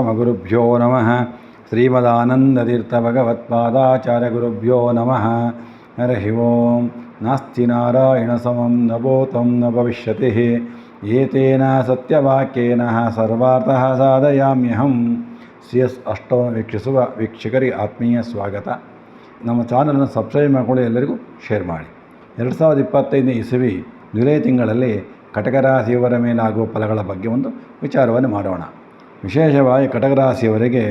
ಪರಮಗುರುಭ್ಯೋ ನಮಃ ಶ್ರೀಮದಾನಂದತೀರ್ಥಭಗವತ್ಪಾದಾಚಾರ್ಯಗುರುಭ್ಯೋ ನಮಃ ಹರಿ ಓಂ ನಾಸ್ತಿ ನಾರಾಯಣ ಸಮಂ ನಭೂतं ನ ಭವಿಷ್ಯತಿ ಏತೇನ ಸತ್ಯವಾಕ್ಯೇನ ಸರ್ವಾರ್ಥಃ ಸಾಧಯಾಮ್ಯಹಂ ಸಿ ಎಸ್ ಅಷ್ಟವನ್ನು ವೀಕ್ಷಿಸುವ ವೀಕ್ಷಕರಿಗೆ ಆತ್ಮೀಯ ಸ್ವಾಗತ ನಮ್ಮ ಚಾನಲನ್ನು ಸಬ್ಸ್ಕ್ರೈಬ್ ಮಾಡಿಕೊಂಡು ಎಲ್ಲರಿಗೂ ಶೇರ್ ಮಾಡಿ. ಎರಡು ಸಾವಿರದ ಇಪ್ಪತ್ತೈದನೇ ಇಸವಿ ಜುಲೈ ತಿಂಗಳಲ್ಲಿ ಕಟಕರಾಶಿಯವರ ಮೇಲಾಗುವ ಫಲಗಳ ಬಗ್ಗೆ ಒಂದು ವಿಚಾರವನ್ನು ಮಾಡೋಣ. ವಿಶೇಷವಾಗಿ ಕಟಕರಾಶಿಯವರಿಗೆ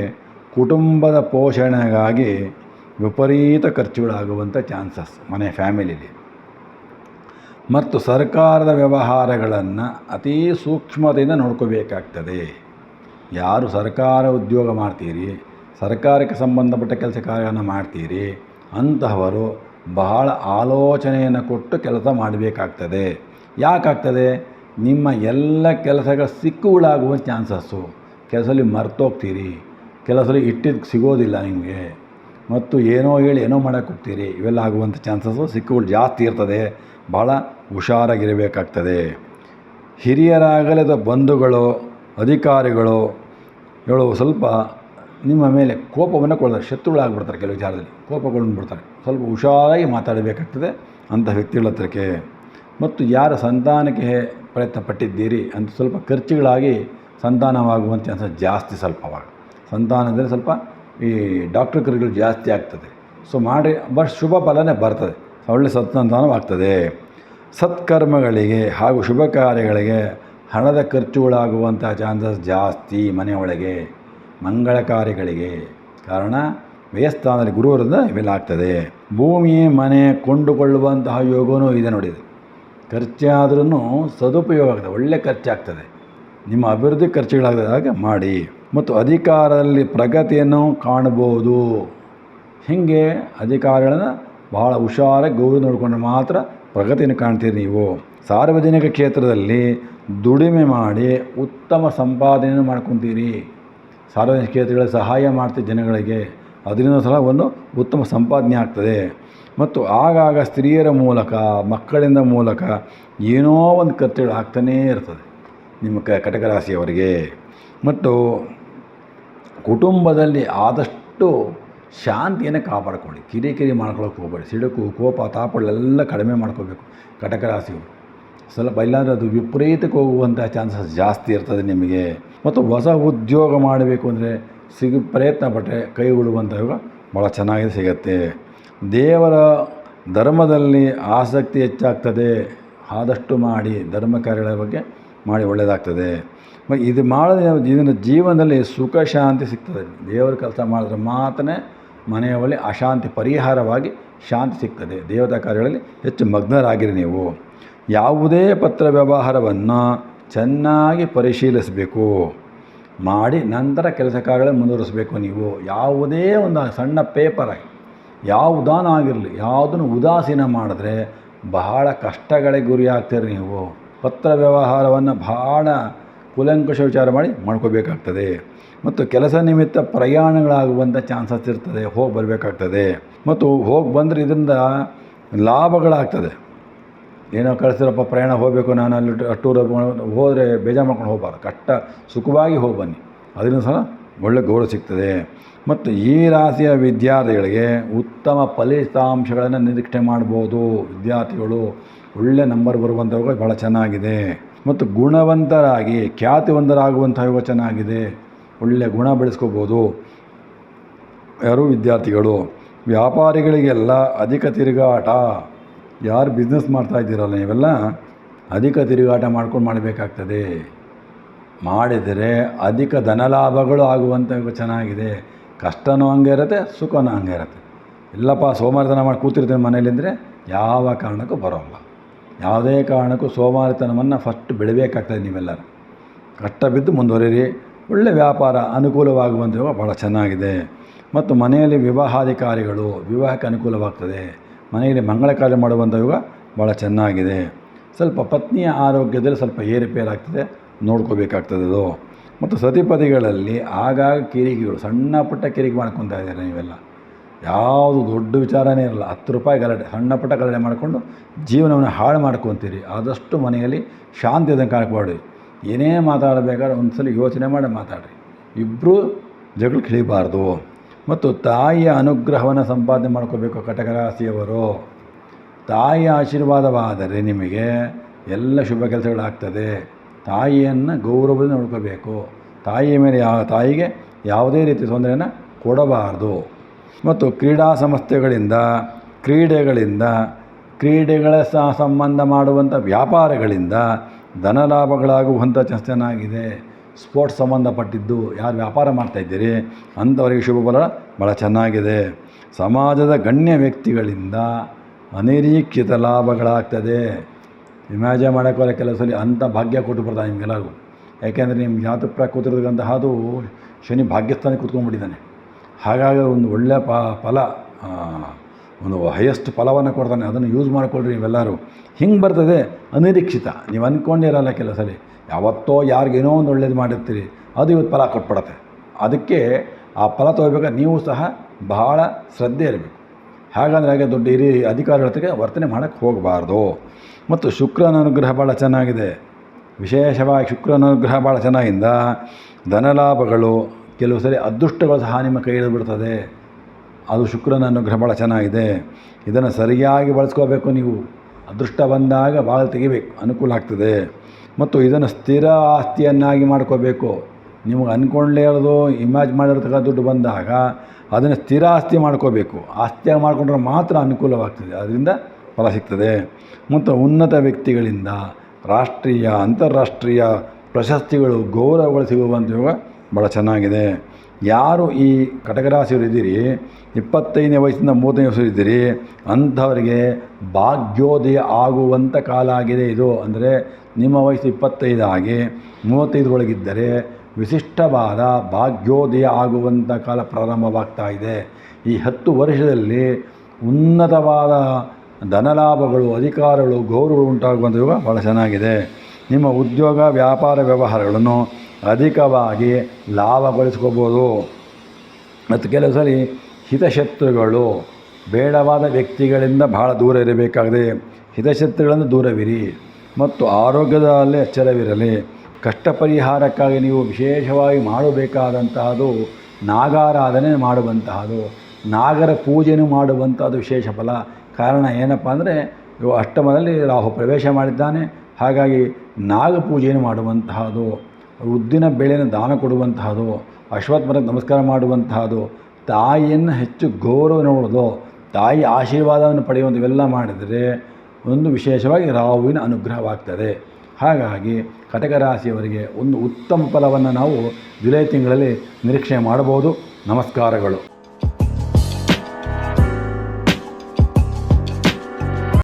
ಕುಟುಂಬದ ಪೋಷಣೆಗಾಗಿ ವಿಪರೀತ ಖರ್ಚುಗಳಾಗುವಂಥ ಚಾನ್ಸಸ್ ಮನೆ ಫ್ಯಾಮಿಲಿಲಿ. ಮತ್ತು ಸರ್ಕಾರದ ವ್ಯವಹಾರಗಳನ್ನು ಅತೀ ಸೂಕ್ಷ್ಮತೆಯಿಂದ ನೋಡ್ಕೋಬೇಕಾಗ್ತದೆ. ಯಾರು ಸರ್ಕಾರ ಉದ್ಯೋಗ ಮಾಡ್ತೀರಿ, ಸರ್ಕಾರಕ್ಕೆ ಸಂಬಂಧಪಟ್ಟ ಕೆಲಸ ಕಾರ್ಯವನ್ನು ಮಾಡ್ತೀರಿ, ಅಂತಹವರು ಬಹಳ ಆಲೋಚನೆಯನ್ನು ಕೊಟ್ಟು ಕೆಲಸ ಮಾಡಬೇಕಾಗ್ತದೆ. ಯಾಕಾಗ್ತದೆ? ನಿಮ್ಮ ಎಲ್ಲ ಕೆಲಸಗಳ ಸಿಕ್ಕುಗಳಾಗುವ ಚಾನ್ಸಸ್ಸು. ಕೆಲಸದಲ್ಲಿ ಮರ್ತೋಗ್ತೀರಿ, ಕೆಲಸದಲ್ಲಿ ಇಟ್ಟಿದ್ದು ಸಿಗೋದಿಲ್ಲ ನಿಮಗೆ. ಮತ್ತು ಏನೋ ಹೇಳಿ ಏನೋ ಮಾಡೋಕೆ ಹೋಗ್ತೀರಿ, ಇವೆಲ್ಲ ಆಗುವಂಥ ಚಾನ್ಸಸ್ಸು ಸಿಕ್ಕುಗಳು ಜಾಸ್ತಿ ಇರ್ತದೆ ಭಾಳ ಹುಷಾರಾಗಿರಬೇಕಾಗ್ತದೆ. ಹಿರಿಯರಾಗಲಿದ ಬಂಧುಗಳು, ಅಧಿಕಾರಿಗಳು, ಹೇಳು ಸ್ವಲ್ಪ ನಿಮ್ಮ ಮೇಲೆ ಕೋಪವನ್ನು ಕೊಡ್ತಾರೆ ಶತ್ರುಗಳಾಗ್ಬಿಡ್ತಾರೆ ಕೆಲವು ವಿಚಾರದಲ್ಲಿ ಕೋಪಗಳನ್ನು ಬಿಡ್ತಾರೆ. ಸ್ವಲ್ಪ ಹುಷಾರಾಗಿ ಮಾತಾಡಬೇಕಾಗ್ತದೆ ಅಂಥ ವ್ಯಕ್ತಿಗಳ ಹತ್ರಕ್ಕೆ. ಮತ್ತು ಯಾರ ಸಂತಾನಕ್ಕೆ ಪ್ರಯತ್ನ ಪಟ್ಟಿದ್ದೀರಿ ಅಂತ ಸ್ವಲ್ಪ ಖರ್ಚುಗಳಾಗಿ ಸಂತಾನವಾಗುವಂಥ ಚಾನ್ಸಸ್ ಜಾಸ್ತಿ ಸ್ವಲ್ಪ ಅವಾಗ. ಅಂದರೆ ಸ್ವಲ್ಪ ಈ ಡಾಕ್ಟರ್ ಕರೆಗಳು ಜಾಸ್ತಿ ಆಗ್ತದೆ. ಸೊ ಮಾಡಿ ಬಟ್ ಶುಭ ಫಲನೇ ಬರ್ತದೆ. ಒಳ್ಳೆ ಸತ್ಸಂತಾನವಾಗ್ತದೆ. ಸತ್ಕರ್ಮಗಳಿಗೆ ಹಾಗೂ ಶುಭ ಕಾರ್ಯಗಳಿಗೆ ಹಣದ ಖರ್ಚುಗಳಾಗುವಂಥ ಚಾನ್ಸಸ್ ಜಾಸ್ತಿ ಮನೆಯೊಳಗೆ, ಮಂಗಳ ಕಾರ್ಯಗಳಿಗೆ. ಕಾರಣ ವ್ಯಯಸ್ಥಾನದಲ್ಲಿ ಗುರುವರಿಂದ ಇವೆಲ್ಲ ಆಗ್ತದೆ. ಭೂಮಿ, ಮನೆ ಕೊಂಡುಕೊಳ್ಳುವಂತಹ ಯೋಗವೂ ಇದೆ ನೋಡಿ. ಇದು ಖರ್ಚಾದ್ರೂ ಸದುಪಯೋಗ ಆಗ್ತದೆ. ಒಳ್ಳೆ ಖರ್ಚಾಗ್ತದೆ. ನಿಮ್ಮ ಅಭಿವೃದ್ಧಿ ಖರ್ಚುಗಳಾಗದ ಹಾಗೆ ಮಾಡಿ ಮತ್ತು ಅಧಿಕಾರದಲ್ಲಿ ಪ್ರಗತಿಯನ್ನು ಕಾಣಬಹುದು. ಹೀಗೆ ಅಧಿಕಾರಿಗಳನ್ನು ಭಾಳ ಹುಷಾರಾಗಿ ಗೌರವ ನೋಡಿಕೊಂಡ್ರೆ ಮಾತ್ರ ಪ್ರಗತಿಯನ್ನು ಕಾಣ್ತೀರಿ ನೀವು. ಸಾರ್ವಜನಿಕ ಕ್ಷೇತ್ರದಲ್ಲಿ ದುಡಿಮೆ ಮಾಡಿ ಉತ್ತಮ ಸಂಪಾದನೆಯನ್ನು ಮಾಡ್ಕೊತೀರಿ. ಸಾರ್ವಜನಿಕ ಕ್ಷೇತ್ರಗಳಲ್ಲಿ ಸಹಾಯ ಮಾಡ್ತೀವಿ ಜನಗಳಿಗೆ. ಅದರಿಂದ ಸಹ ಒಂದು ಉತ್ತಮ ಸಂಪಾದನೆ ಆಗ್ತದೆ. ಮತ್ತು ಆಗಾಗ ಸ್ತ್ರೀಯರ ಮೂಲಕ ಮಕ್ಕಳಿಂದ ಮೂಲಕ ಏನೋ ಒಂದು ಖರ್ಚುಗಳು ಆಗ್ತಾನೇ ಇರ್ತದೆ. ನಿಮ್ಮ ಕ ಕಟಕ ರಾಶಿಯವರಿಗೆ ಮತ್ತು ಕುಟುಂಬದಲ್ಲಿ ಆದಷ್ಟು ಶಾಂತಿಯನ್ನು ಕಾಪಾಡ್ಕೊಳ್ಳಿ. ಕಿರಿಕಿರಿ ಮಾಡ್ಕೊಳ್ಳೋಕೆ ಹೋಗಬೇಡಿ. ಸಿಡುಕು, ಕೋಪ ತಾಪಗಳೆಲ್ಲ ಕಡಿಮೆ ಮಾಡ್ಕೋಬೇಕು ಕಟಕ ರಾಶಿಯವರು ಸ್ವಲ್ಪ ಇಲ್ಲಾಂದರೆ ಅದು ವಿಪರೀತಕ್ಕೆ ಹೋಗುವಂಥ ಚಾನ್ಸಸ್ ಜಾಸ್ತಿ ಇರ್ತದೆ ನಿಮಗೆ. ಮತ್ತು ಹೊಸ ಉದ್ಯೋಗ ಮಾಡಬೇಕು ಅಂದರೆ ಸಿಗ, ಪ್ರಯತ್ನ ಪಟ್ಟರೆ ಕೈ ಬಿಡುವಂಥ ಯೋಗ ಭಾಳ ಚೆನ್ನಾಗಿ ಸಿಗತ್ತೆ. ದೇವರ ಧರ್ಮದಲ್ಲಿ ಆಸಕ್ತಿ ಹೆಚ್ಚಾಗ್ತದೆ. ಆದಷ್ಟು ಮಾಡಿ ಧರ್ಮ ಕಾರ್ಯಗಳ ಬಗ್ಗೆ ಮಾಡಿ ಒಳ್ಳೆಯದಾಗ್ತದೆ ಇದು ಮಾಡಿದ್ರೆ ಇದನ್ನು ಜೀವನದಲ್ಲಿ ಸುಖ, ಶಾಂತಿ ಸಿಗ್ತದೆ. ದೇವರ ಕೆಲಸ ಮಾಡಿದ್ರೆ ಮಾತ್ರ ಮನೆಯ ಬಳಿ ಅಶಾಂತಿ ಪರಿಹಾರವಾಗಿ ಶಾಂತಿ ಸಿಗ್ತದೆ. ದೇವತಾ ಕಾರ್ಯಗಳಲ್ಲಿ ಹೆಚ್ಚು ಮಗ್ನರಾಗಿರಿ ನೀವು. ಯಾವುದೇ ಪತ್ರ ವ್ಯವಹಾರವನ್ನು ಚೆನ್ನಾಗಿ ಪರಿಶೀಲಿಸಬೇಕು. ಮಾಡಿ ನಂತರ ಕೆಲಸ ಕಾರ್ಯಗಳನ್ನು ಮುಂದುವರಿಸಬೇಕು ನೀವು. ಯಾವುದೇ ಒಂದು ಸಣ್ಣ ಪೇಪರಾಗಿ ಯಾವುದಾನ ಆಗಿರಲಿ, ಯಾವುದನ್ನು ಉದಾಸೀನ ಮಾಡಿದ್ರೆ ಬಹಳ ಕಷ್ಟಗಳಿಗೆ ಗುರಿ ಆಗ್ತೀರಿ ನೀವು. ಪತ್ರ ವ್ಯವಹಾರವನ್ನು ಭಾಳ ಕೂಲಂಕುಷ ವಿಚಾರ ಮಾಡಿ ಮಾಡ್ಕೋಬೇಕಾಗ್ತದೆ. ಮತ್ತು ಕೆಲಸ ನಿಮಿತ್ತ ಪ್ರಯಾಣಗಳಾಗುವಂಥ ಚಾನ್ಸಸ್ ಇರ್ತದೆ, ಹೋಗಿ ಬರಬೇಕಾಗ್ತದೆ. ಮತ್ತು ಹೋಗಿ ಬಂದರೆ ಇದರಿಂದ ಲಾಭಗಳಾಗ್ತದೆ. ಏನೋ ಕಳಿಸಿರಪ್ಪ ಪ್ರಯಾಣ ಹೋಗಬೇಕು, ನಾನು ಅಲ್ಲಿ ಟೂರ್ ಹೋದರೆ ಬೇಜಾರು ಮಾಡ್ಕೊಂಡು ಹೋಗಬಾರ್ದು. ಕಷ್ಟ ಸುಖವಾಗಿ ಹೋಗಿ ಬನ್ನಿ. ಅದರಿಂದ ಸಹ ಒಳ್ಳೆ ಗೌರವ ಸಿಗ್ತದೆ. ಮತ್ತು ಈ ರಾಶಿಯ ವಿದ್ಯಾರ್ಥಿಗಳಿಗೆ ಉತ್ತಮ ಫಲಿತಾಂಶಗಳನ್ನು ನಿರೀಕ್ಷೆ ಮಾಡ್ಬೋದು. ವಿದ್ಯಾರ್ಥಿಗಳು ಒಳ್ಳೆ ನಂಬರ್ ಬರುವಂಥವು ಭಾಳ ಚೆನ್ನಾಗಿದೆ. ಮತ್ತು ಗುಣವಂತರಾಗಿ ಖ್ಯಾತಿವಂತರಾಗುವಂಥ ಯೋಗ ಚೆನ್ನಾಗಿದೆ. ಒಳ್ಳೆಯ ಗುಣ ಬೆಳೆಸ್ಕೋಬೋದು. ಯಾರು ವಿದ್ಯಾರ್ಥಿಗಳು? ವ್ಯಾಪಾರಿಗಳಿಗೆಲ್ಲ ಅಧಿಕ ತಿರುಗಾಟ. ಯಾರು ಬಿಸ್ನೆಸ್ ಮಾಡ್ತಾ ಇದ್ದೀರಲ್ಲ ನೀವೆಲ್ಲ? ಅಧಿಕ ತಿರುಗಾಟ ಮಾಡ್ಕೊಂಡು ಮಾಡಬೇಕಾಗ್ತದೆ. ಮಾಡಿದರೆ ಅಧಿಕ ಧನಲಾಭಗಳು ಆಗುವಂಥ ಚೆನ್ನಾಗಿದೆ. ಕಷ್ಟನೂ ಹಂಗೆ ಇರುತ್ತೆ, ಸುಖನೂ ಹಂಗೆ ಇರುತ್ತೆ. ಇಲ್ಲಪ್ಪ, ಸೋಮಾರಿತನ ಮಾಡಿ ಕೂತಿರ್ತೀನಿ ಮನೇಲಿ ಅಂದರೆ ಯಾವ ಕಾರಣಕ್ಕೂ ಬರೋಲ್ಲ. ಯಾವುದೇ ಕಾರಣಕ್ಕೂ ಸೋಮಾರಿತನವನ್ನು ಫಸ್ಟ್ ಬೆಳಿಬೇಕಾಗ್ತದೆ ನೀವೆಲ್ಲರೂ. ಕಷ್ಟ ಬಿದ್ದು ಮುಂದುವರಿರಿ. ಒಳ್ಳೆಯ ವ್ಯಾಪಾರ ಅನುಕೂಲವಾಗುವಂಥ ಭಾಳ ಚೆನ್ನಾಗಿದೆ. ಮತ್ತು ಮನೆಯಲ್ಲಿ ವಿವಾಹಾಧಿಕಾರಿಗಳು, ವಿವಾಹಕ್ಕೆ ಅನುಕೂಲವಾಗ್ತದೆ. ಮನೆಯಲ್ಲಿ ಮಂಗಳ ಕಾರ್ಯ ಮಾಡುವಂಥ ಯೋಗ ಭಾಳ ಚೆನ್ನಾಗಿದೆ. ಸ್ವಲ್ಪ ಪತ್ನಿಯ ಆರೋಗ್ಯದಲ್ಲಿ ಸ್ವಲ್ಪ ಏರುಪೇರಾಗ್ತದೆ ನೋಡ್ಕೋಬೇಕಾಗ್ತದೆ ಅದು. ಮತ್ತು ಸತಿಪತಿಗಳಲ್ಲಿ ಆಗಾಗ ಕಿರಿಕಿಗಳು ಸಣ್ಣ ಪುಟ್ಟ ಕಿರಿಕಿ ಮಾಡ್ಕೊತಾ ಇದ್ದಾರೆ ನೀವೆಲ್ಲ. ಯಾವುದು ದೊಡ್ಡ ವಿಚಾರನೇ ಇರಲ್ಲ. ಹತ್ತು ರೂಪಾಯಿ ಗಲಾಟೆ, ಸಣ್ಣ ಪುಟ್ಟ ಗಲಾಟೆ ಮಾಡಿಕೊಂಡು ಜೀವನವನ್ನು ಹಾಳು ಮಾಡ್ಕೊತೀರಿ. ಆದಷ್ಟು ಮನೆಯಲ್ಲಿ ಶಾಂತಿ ಇದನ್ನು ಕಾಡ್ಕೊಡಿ ಏನೇ ಮಾತಾಡಬೇಕಾದ್ರೆ ಒಂದು ಸಲ ಯೋಚನೆ ಮಾಡಿ ಮಾತಾಡಿರಿ. ಇಬ್ಬರು ಜಗಳ ಕಿಳಿಬಾರ್ದು ಮತ್ತು ತಾಯಿಯ ಅನುಗ್ರಹವನ್ನು ಸಂಪಾದನೆ ಮಾಡ್ಕೋಬೇಕು ಕಟಕ ರಾಶಿಯವರು ತಾಯಿಯ ಆಶೀರ್ವಾದವಾದರೆ ನಿಮಗೆ ಎಲ್ಲ ಶುಭ ಕೆಲಸಗಳಾಗ್ತದೆ. ತಾಯಿಯನ್ನು ಗೌರವದಿಂದ ನೋಡ್ಕೋಬೇಕು. ತಾಯಿಯ ಮೇಲೆ ಯಾವ ತಾಯಿಗೆ ಯಾವುದೇ ರೀತಿ ತೊಂದರೆಯನ್ನು ಕೊಡಬಾರ್ದು. ಮತ್ತು ಕ್ರೀಡಾ ಸಂಸ್ಥೆಗಳಿಂದ, ಕ್ರೀಡೆಗಳಿಂದ, ಕ್ರೀಡೆಗಳ ಸಹ ಸಂಬಂಧ ಮಾಡುವಂಥ ವ್ಯಾಪಾರಗಳಿಂದ ಧನ ಲಾಭಗಳಾಗುವಂಥ ಚ- ಚೆನ್ನಾಗಿದೆ ಸ್ಪೋರ್ಟ್ಸ್ ಸಂಬಂಧಪಟ್ಟಿದ್ದು ಯಾರು ವ್ಯಾಪಾರ ಮಾಡ್ತಾಯಿದ್ದೀರಿ ಅಂಥವರಿಗೆ ಶುಭ ಫಲ ಭಾಳ ಚೆನ್ನಾಗಿದೆ. ಸಮಾಜದ ಗಣ್ಯ ವ್ಯಕ್ತಿಗಳಿಂದ ಅನಿರೀಕ್ಷಿತ ಲಾಭಗಳಾಗ್ತದೆ. ಇಮ್ಯಾಜಿನ್ ಮಾಡೋಕ್ಕೋರೆ ಕೆಲವು ಸಲ ಅಂಥ ಭಾಗ್ಯ ಕೊಟ್ಟು ಬರ್ತಾನೆ ನಿಮಗೆಲ್ಲರಿಗೂ. ಯಾಕೆಂದರೆ ನಿಮ್ಮ ಜಾತಕ ಅದು ಶನಿ ಭಾಗ್ಯಸ್ಥಾನಕ್ಕೆ ಕೂತ್ಕೊಂಡ್ಬಿಟ್ಟಿದ್ದಾನೆ. ಹಾಗಾಗಿ ಒಂದು ಒಳ್ಳೆಯ ಪ ಫಲ ಒಂದು ಹೈಯೆಸ್ಟ್ ಫಲವನ್ನು ಕೊಡ್ತಾನೆ. ಅದನ್ನು ಯೂಸ್ ಮಾಡಿಕೊಳ್ರಿ ನೀವೆಲ್ಲರೂ ಹಿಂಗೆ ಬರ್ತದೆ ಅನಿರೀಕ್ಷಿತ. ನೀವು ಅಂದ್ಕೊಂಡಿರಲ್ಲ ಕೆಲವು ಸಲ ಯಾವತ್ತೋ ಯಾರಿಗೇನೋ ಒಂದು ಒಳ್ಳೇದು ಮಾಡಿರ್ತೀರಿ, ಅದು ಇವತ್ತು ಫಲ ಕೊಟ್ಬಿಡತ್ತೆ. ಅದಕ್ಕೆ ಆ ಫಲ ತೊಗೋಬೇಕಾದ್ರೆ ನೀವು ಸಹ ಬಹಳ ಶ್ರದ್ಧೆ ಇರಬೇಕು. ಹಾಗಂದ್ರೆ ಹಾಗೆ ದೊಡ್ಡ ಹಿರಿಯ ಅಧಿಕಾರಿಗಳ ಜೊತೆಗೆ ವರ್ತನೆ ಮಾಡೋಕ್ಕೆ ಹೋಗಬಾರ್ದು. ಮತ್ತು ಶುಕ್ರನ ಅನುಗ್ರಹ ಭಾಳ ಚೆನ್ನಾಗಿದೆ. ವಿಶೇಷವಾಗಿ ಶುಕ್ರನ ಅನುಗ್ರಹ ಭಾಳ ಚೆನ್ನಾಗಿಂದ ಧನಲಾಭಗಳು ಕೆಲವು ಸರಿ ಅದೃಷ್ಟಗಳು ಸಹ ನಿಮ್ಮ ಕೈಯಲ್ಲಿ ಬಿಡ್ತದೆ ಅದು ಶುಕ್ರನ ಅನುಗ್ರಹ ಭಾಳ ಚೆನ್ನಾಗಿದೆ. ಇದನ್ನು ಸರಿಯಾಗಿ ಬಳಸ್ಕೋಬೇಕು ನೀವು. ಅದೃಷ್ಟ ಬಂದಾಗ ಭಾಳ ತೆಗಿಬೇಕು, ಅನುಕೂಲ ಆಗ್ತದೆ. ಮತ್ತು ಇದನ್ನು ಸ್ಥಿರ ಆಸ್ತಿಯನ್ನಾಗಿ ಮಾಡ್ಕೋಬೇಕು. ನಿಮಗೆ ಅಂದ್ಕೊಂಡ್ಲೇ ಇರೋದು ಇಮ್ಯಾಜ್ ಮಾಡಿರ್ತಕ್ಕ ದುಡ್ಡು ಬಂದಾಗ ಅದನ್ನು ಸ್ಥಿರ ಆಸ್ತಿ ಮಾಡ್ಕೋಬೇಕು. ಆಸ್ತಿಯಾಗಿ ಮಾಡಿಕೊಂಡ್ರೆ ಮಾತ್ರ ಅನುಕೂಲವಾಗ್ತದೆ. ಅದರಿಂದ ಫಲ ಸಿಗ್ತದೆ. ಮತ್ತು ಉನ್ನತ ವ್ಯಕ್ತಿಗಳಿಂದ ರಾಷ್ಟ್ರೀಯ, ಅಂತಾರಾಷ್ಟ್ರೀಯ ಪ್ರಶಸ್ತಿಗಳು ಗೌರವಗಳು ಸಿಗುವಂಥ ಯೋಗ ಭಾಳ ಚೆನ್ನಾಗಿದೆ. ಯಾರು ಈ ಕಟಕರಾಶಿಯವರು ಇದ್ದೀರಿ, ಇಪ್ಪತ್ತೈದನೇ ವಯಸ್ಸಿಂದ ಮೂವತ್ತನೇ ವಯಸ್ಸು ಇದ್ದೀರಿ, ಅಂಥವರಿಗೆ ಭಾಗ್ಯೋದಯ ಆಗುವಂಥ ಕಾಲ ಆಗಿದೆ ಇದು. ಅಂದರೆ ನಿಮ್ಮ ವಯಸ್ಸು ಇಪ್ಪತ್ತೈದು ಆಗಿ ಮೂವತ್ತೈದರೊಳಗಿದ್ದರೆ ವಿಶಿಷ್ಟವಾದ ಭಾಗ್ಯೋದಯ ಆಗುವಂಥ ಕಾಲ ಪ್ರಾರಂಭವಾಗ್ತಾ ಇದೆ. ಈ ಹತ್ತು ವರ್ಷದಲ್ಲಿ ಉನ್ನತವಾದ ಧನಲಾಭಗಳು, ಅಧಿಕಾರಗಳು, ಗೌರವಗಳು ಉಂಟಾಗುವಂಥ ಯುಗ ಭಾಳ ಚೆನ್ನಾಗಿದೆ. ನಿಮ್ಮ ಉದ್ಯೋಗ, ವ್ಯಾಪಾರ, ವ್ಯವಹಾರಗಳನ್ನು ಅಧಿಕವಾಗಿ ಲಾಭಗೊಳಿಸ್ಕೋಬೋದು. ಮತ್ತು ಕೆಲವು ಸರಿ ಹಿತಶತ್ರುಗಳು, ಬೇಡವಾದ ವ್ಯಕ್ತಿಗಳಿಂದ ಬಹಳ ದೂರ ಇರಬೇಕಾಗಿದೆ. ಹಿತಶತ್ರುಗಳನ್ನು ದೂರವಿರಿ. ಮತ್ತು ಆರೋಗ್ಯದಲ್ಲಿ ಎಚ್ಚರವಿರಲಿ. ಕಷ್ಟ ಪರಿಹಾರಕ್ಕಾಗಿ ನೀವು ವಿಶೇಷವಾಗಿ ಮಾಡಬೇಕಾದಂತಹದು ನಾಗಾರಾಧನೆ ಮಾಡುವಂತಹದು, ನಾಗರ ಪೂಜೆನೂ ಮಾಡುವಂಥದ್ದು ವಿಶೇಷ ಫಲ. ಕಾರಣ ಏನಪ್ಪ ಅಂದರೆ ಅಷ್ಟಮದಲ್ಲಿ ರಾಹು ಪ್ರವೇಶ ಮಾಡಿದ್ದಾನೆ. ಹಾಗಾಗಿ ನಾಗ ಪೂಜೆಯನ್ನು ಮಾಡುವಂತಹದ್ದು ಉದ್ದಿನ ಬೇಳೆನ ದಾನ ಕೊಡುವಂತಹದ್ದು ಅಶ್ವತ್ಥ ಮರಕ್ಕೆ ನಮಸ್ಕಾರ ಮಾಡುವಂತಹದ್ದು ತಾಯಿಯನ್ನು ಹೆಚ್ಚು ಗೌರವ ನೋಡೋದು, ತಾಯಿ ಆಶೀರ್ವಾದವನ್ನು ಪಡೆಯುವಂಥ ಇವೆಲ್ಲ ಮಾಡಿದರೆ ಒಂದು ವಿಶೇಷವಾಗಿ ರಾಹುವಿನ ಅನುಗ್ರಹವಾಗ್ತದೆ. ಹಾಗಾಗಿ ಕಟಕ ರಾಶಿಯವರಿಗೆ ಒಂದು ಉತ್ತಮ ಫಲವನ್ನು ನಾವು ಜುಲೈ ತಿಂಗಳಲ್ಲಿ ನಿರೀಕ್ಷೆ ಮಾಡಬಹುದು. ನಮಸ್ಕಾರಗಳು.